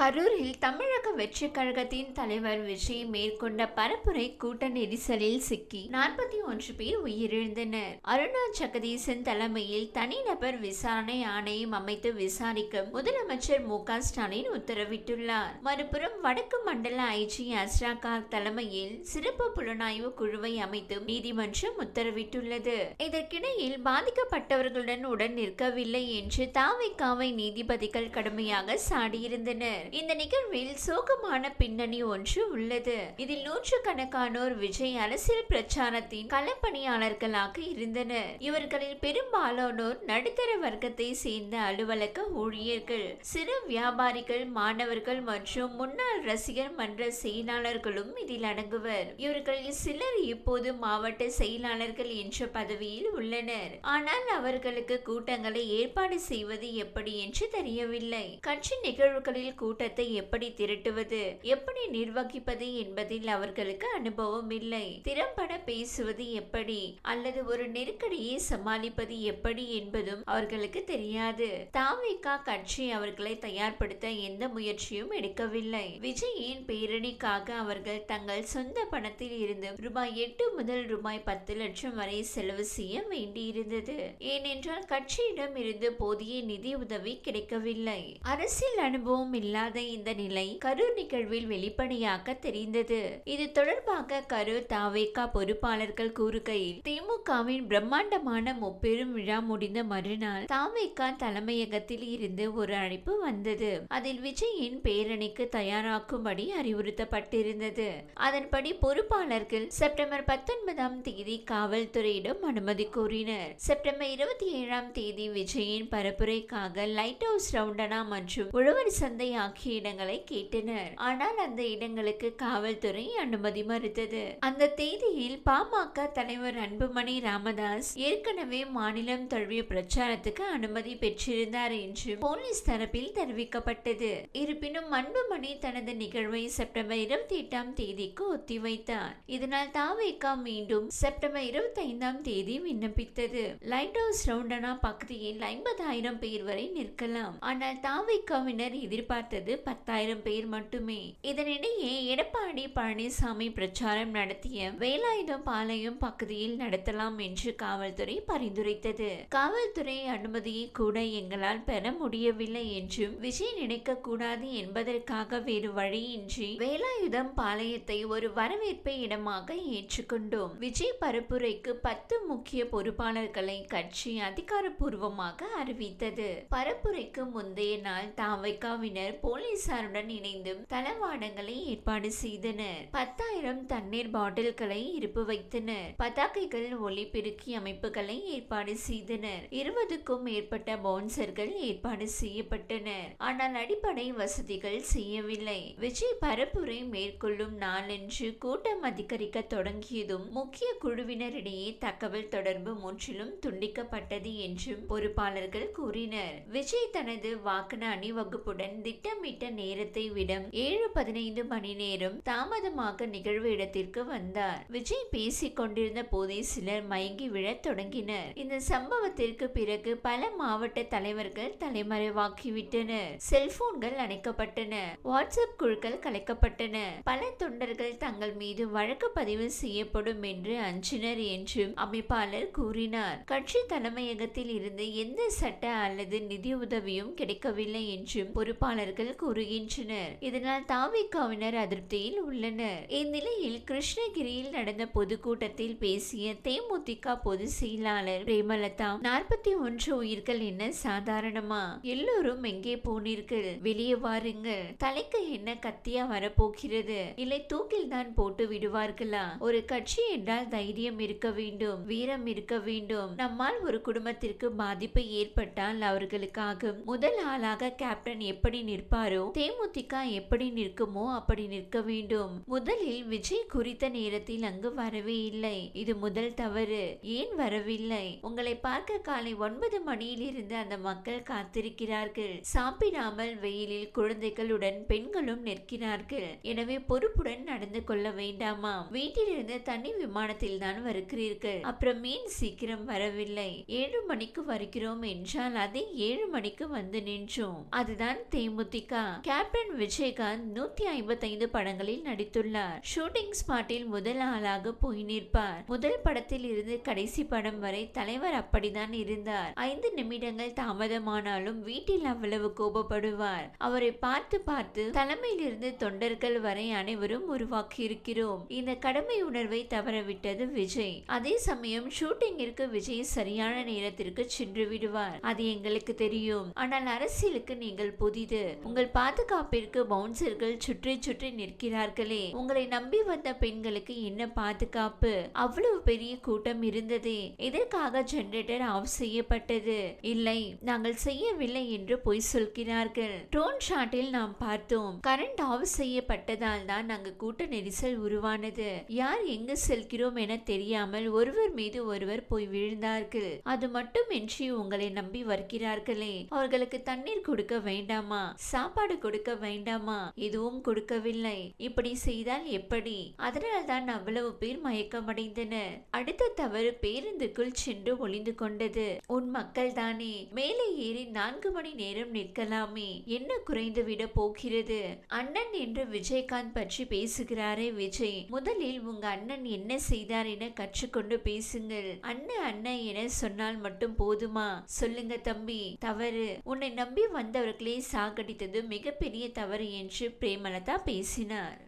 கரூரில் தமிழக வெற்றி கழகத்தின் தலைவர் விஜய் மேற்கொண்ட பரப்புரை கூட்ட நெரிசலில் சிக்கி நாற்பத்தி ஒன்று பேர் உயிரிழந்தனர். அருணா ஜெகதீசன் தலைமையில் தனிநபர் விசாரணை ஆணையம் அமைத்து விசாரிக்க முதலமைச்சர் மு ஸ்டாலின் உத்தரவிட்டுள்ளார். மறுபுறம் வடக்கு மண்டல ஐஜி அஸ்ரா கார் தலைமையில் சிறப்பு புலனாய்வு குழுவை அமைத்து நீதிமன்றம் உத்தரவிட்டுள்ளது. இதற்கிடையில் பாதிக்கப்பட்டவர்களுடன் உடன் நிற்கவில்லை என்று தாவைக்காவை நீதிபதிகள் கடுமையாக சாடியிருந்தனர். இந்த நிகழ்வில் சோகமான பின்னணி ஒன்று உள்ளது. இதில் நூற்றுக்கணக்கானோர் விஜய் அரசியல் பிரச்சாரத்தின் களப்பணியாளர்களாக இருந்தனர். இவர்களில் பெரும்பாலானோர் நடுத்தர வர்க்கத்தை சேர்ந்த அலுவலக ஊழியர்கள் சிறு வியாபாரிகள் மாணவர்கள் மற்றும் முன்னாள் ரசிகர் மன்ற செயலாளர்களும் இதில் அடங்குவர். இவர்களில் சிலர் இப்போது மாவட்ட செயலாளர்கள் என்ற பதவியில் உள்ளனர். ஆனால் அவர்களுக்கு கூட்டங்களை ஏற்பாடு செய்வது எப்படி என்று தெரியவில்லை. கட்சி நிகழ்வுகளில் கூட்டத்தை எப்படி திரட்டுவது? எப்படி நிர்வகிப்பது என்பதில் அவர்களுக்கு அனுபவம் இல்லை. திறம்பட பேசுவது எப்படி? அல்லது ஒரு நெருக்கடியை சமாளிப்பது எப்படி என்பதும் அவர்களுக்கு தெரியாது. தாவிகா கட்சி அவர்களை தயார்படுத்த எந்த முயற்சியும் எடுக்கவில்லை. விஜயின் பேரணிக்காக அவர்கள் தங்கள் சொந்த பணத்தில் இருந்து ரூபாய் எட்டு முதல் ரூபாய் பத்து லட்சம் வரை செலவு செய்ய வேண்டியிருந்தது. ஏனென்றால் கட்சியிடம் இருந்து போதிய நிதி உதவி கிடைக்கவில்லை. அரசியல் அனுபவம் இல்லாத இந்த நிலை கரூர் நிகழ்வில் வெளிப்படையாக தெரிந்தது. இது தொடர்பாக கரூர் தாவேகா பொறுப்பாளர்கள் கூறுகையில் திமுகவின் பிரம்மாண்டமான முப்பெரும் விழா முடிந்த மறுநாள் தாவேகா தலைமையகத்தில் இருந்து ஒரு அழைப்பு வந்தது. அதில் விஜயின் பேரணிக்கு தயாராக்கும்படி அறிவுறுத்தப்பட்டிருந்தது. அதன்படி பொறுப்பாளர்கள் செப்டம்பர் பத்தொன்பதாம் தேதி காவல்துறையிடம் அனுமதி கோரினர். செப்டம்பர் இருபத்தி ஏழாம் தேதி விஜயின் பரப்புரைக்காக லைட் ஹவுஸ் ரவுண்டனா மற்றும் உழவர் சந்தை ஆகிய இடங்களை கேட்டனர். ஆனால் அந்த இடங்களுக்கு காவல்துறை அனுமதி மறுத்தது. அந்த தேதியில் பாமக தலைவர் அன்புமணி ராமதாஸ் ஏற்கனவே மாநிலம் தழுவிய பிரச்சாரத்துக்கு அனுமதி பெற்றிருந்தார் என்று போலீஸ் தரப்பில் தெரிவிக்கப்பட்டது. இருப்பினும் அன்புமணி தனது நிகழ்வை செப்டம்பர் இருபத்தி எட்டாம் தேதிக்கு ஒத்திவைத்தார். இதனால் தாவேகா மீண்டும் செப்டம்பர் இருபத்தி ஐந்தாம் தேதி விண்ணப்பித்தது. லைட் ஹவுஸ் ரவுண்டனா பகுதியில் ஐம்பதாயிரம் பேர் வரை நிற்கலாம். ஆனால் தாவேகாவினர் எதிர்பார்த்தது பத்தாயிரம் பேர் மட்டுமே. இதனிடையே எடப்பாடி பழனிசாமி பிரச்சாரம் நடத்திய வேலாயுதம் பாளையம் பகுதியில் நடத்தலாம் என்று காவல்துறை பரிந்துரைத்தது. காவல்துறை அனுமதியை கூட எங்களால் பெற முடியவில்லை என்றும் விஜய் நினைக்க கூடாது என்பதற்காக வேறு வழியின்றி வேலாயுதம் பாளையத்தை ஒரு வரவேற்பை இடமாக ஏற்றுக்கொண்டோம். விஜய் பரப்புரைக்கு பத்து முக்கிய பொறுப்பாளர்களை கட்சி அதிகாரப்பூர்வமாக அறிவித்தது. பரப்புரைக்கு முந்தைய நாள் தாவைக்காவினர் போலீசாருடன் இணைந்து தளவாடங்களை ஏற்பாடு செய்தனர். பத்தாயிரம் தண்ணீர் பாட்டில்களை இருப்பு வைத்தனர். பதாகைகள் ஒளிபெருக்கி அமைப்புகளை ஏற்பாடு செய்தனர். இருபதுக்கும் மேற்பட்ட பவுன்சர்கள் ஏற்பாடு செய்யப்பட்டனர். ஆனால் அடிப்படை வசதிகள் செய்யவில்லை. விஜய் பரப்புரை மேற்கொள்ளும் நாளன்று கூட்டம் அதிகரிக்க தொடங்கியதும் முக்கிய குழுவினரிடையே தகவல் தொடர்பு முற்றிலும் துண்டிக்கப்பட்டது என்றும் பொறுப்பாளர்கள் கூறினர். விஜய் தனது வாகன அணிவகுப்புடன் திட்டம் திட்டமிட்ட நேரத்தை விட ஏழு பதினைந்து மணி நேரம் தாமதமாக நிகழ்வு இடத்திற்கு வந்தார். விஜய் பேசிக் கொண்டிருந்த போதே சிலர் மயங்கி விழத் தொடங்கினர். இந்த சம்பவத்திற்கு பிறகு பல மாவட்ட தலைவர்கள் தலைமறைவாக்கிவிட்டனர் செல்போன்கள் அணைக்கப்பட்டன. வாட்ஸ்அப் குழுக்கள் கலைக்கப்பட்டன. பல தொண்டர்கள் தங்கள் மீது வழக்கு பதிவு செய்யப்படும் என்று அஞ்சினர் என்றும் அமைப்பாளர் கூறினார். கட்சி தலைமையகத்தில் இருந்து எந்த சட்ட அல்லது நிதி உதவியும் கிடைக்கவில்லை என்றும் பொறுப்பாளர்கள் கூறுகின்றனர். இதனால் தாவிகாவினர் அதிருப்தியில் உள்ளனர். இந்நிலையில் கிருஷ்ணகிரியில் நடந்த பொதுக்கூட்டத்தில் பேசிய தேமுதிக பொதுச் செயலாளர் பிரேமலதா நாற்பத்தி ஒன்று உயிர்கள் என்ன சாதாரணமா? எல்லோரும் எங்கே போனீர்கள்? வெளியே வாருங்கள். தலைக்கு என்ன கத்தியா வரப்போகிறது? இல்லை தூக்கில் தான் போட்டு விடுவார்களா? ஒரு கட்சி என்றால் தைரியம் இருக்க வேண்டும் வீரம் இருக்க வேண்டும். நம்மால் ஒரு குடும்பத்திற்கு பாதிப்பு ஏற்பட்டால் அவர்களுக்காக முதல் ஆளாக கேப்டன் எப்படி நிற்பார்? தேமுதிக எப்படி நிற்குமோ அப்படி நிற்க வேண்டும். முதலில் விஜய் குறித்த நேரத்தில் அங்கு வரவே இல்லை. இது முதல் தவறு. ஏன் வரவில்லை? உங்களை பார்க்க காலை ஒன்பது மணியிலிருந்து அந்த மக்கள் காத்திருக்கிறார்கள். சாப்பிடாமல் வெயிலில் குழந்தைகளுடன் பெண்களும் நிற்கிறார்கள். எனவே பொறுப்புடன் நடந்து கொள்ள வேண்டாமா வீட்டிலிருந்து தனி விமானத்தில் தான் வருகிறீர்கள். அப்புறம் மீன் சீக்கிரம் வரவில்லை? ஏழு மணிக்கு வருகிறோம் என்றால் அதே ஏழு மணிக்கு வந்து நின்றோம். அதுதான் தேமுதிக. நாயகா கேப்டன் விஜயகாந்த் நூத்தி ஐம்பத்தைந்து படங்களில் நடித்துள்ளார். ஷூட்டிங் ஸ்பாட்டில் முதல் ஆளாக போய் நிற்பார். முதல் படத்தில் இருந்து கடைசி படம் வரை தலைவர் அப்படிதான் இருந்தார். ஐந்து நிமிடங்கள் தாமதமானாலும் வீட்டில் அவ்வளவு கோபப்படுவார். அவரை பார்த்து பார்த்து தலைமையிலிருந்து தொண்டர்கள் வரை அனைவரும் உருவாக்கி இருக்கிறோம் இந்த கடமை உணர்வை தவறவிட்டது விஜய். அதே சமயம் ஷூட்டிங்கிற்கு விஜய் சரியான நேரத்திற்கு சென்று விடுவார். அது எங்களுக்கு தெரியும். ஆனால் அரசியலுக்கு நீங்கள் புதிது. உங்கள் உங்கள் பாதுகாப்பிற்கு பவுன்சர்கள் சுற்றி சுற்றி நிற்கிறார்களே. உங்களை நம்பி வந்த பெண்களுக்கு என்ன பாதுகாப்பு? அவ்வளவு பெரிய கூட்டம் இருந்தது. எதற்காக ஜெனரேட்டர் ஆஃப் செய்யப்பட்டது? இல்லை நாங்கள் செய்யவில்லை என்று பொய் சொல்கிறார்கள். ட்ரோன் ஷாட்டில் நாம் பார்த்தோம். கரண்ட் ஆஃப் செய்யப்பட்டதால் தான் நாங்கள் கூட்ட நெரிசல் உருவானது. யார் எங்கு செல்கிறோம் என தெரியாமல் ஒருவர் மீது ஒருவர் போய் விழுந்தார்கள். அது மட்டுமின்றி உங்களை நம்பி வருகிறார்களே. அவர்களுக்கு தண்ணீர் கொடுக்க வேண்டாமா? சாப்பாடு கொடுக்க வேண்டாமா? எதுவும் கொடுக்கவில்லை. இப்படி செய்தால் எப்படி? அதனால்தான் அவ்வளவு பேர் மயக்கமடைந்தனர் அடுத்த தவறு பேருந்துக்குள் சென்று ஒளிந்து கொண்டது. உன் மக்கள் தானே மேலே ஏறி நான்கு மணி நேரம் நிற்கலாமே. என்ன குறைந்து விட போகிறது? அண்ணன் என்று விஜயகாந்த் பற்றி பேசுகிறாரே விஜய். முதலில் உங்க அண்ணன் என்ன செய்தார் என கற்றுக்கொண்டு பேசுங்கள். அண்ணன் அண்ணன் என சொன்னால் மட்டும் போதுமா? சொல்லுங்க தம்பி. தவறு. உன்னை நம்பி வந்தவர்களே சாகடித்தது மிகப்பெரிய தவறு என்று பிரேமலதா பேசினார்.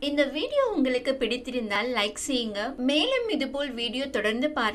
இந்த வீடியோ உங்களுக்கு பிடித்திருந்தால் லைக் செய்யுங்க. மேலும் இதுபோல் வீடியோ தொடர்ந்து பார்க்க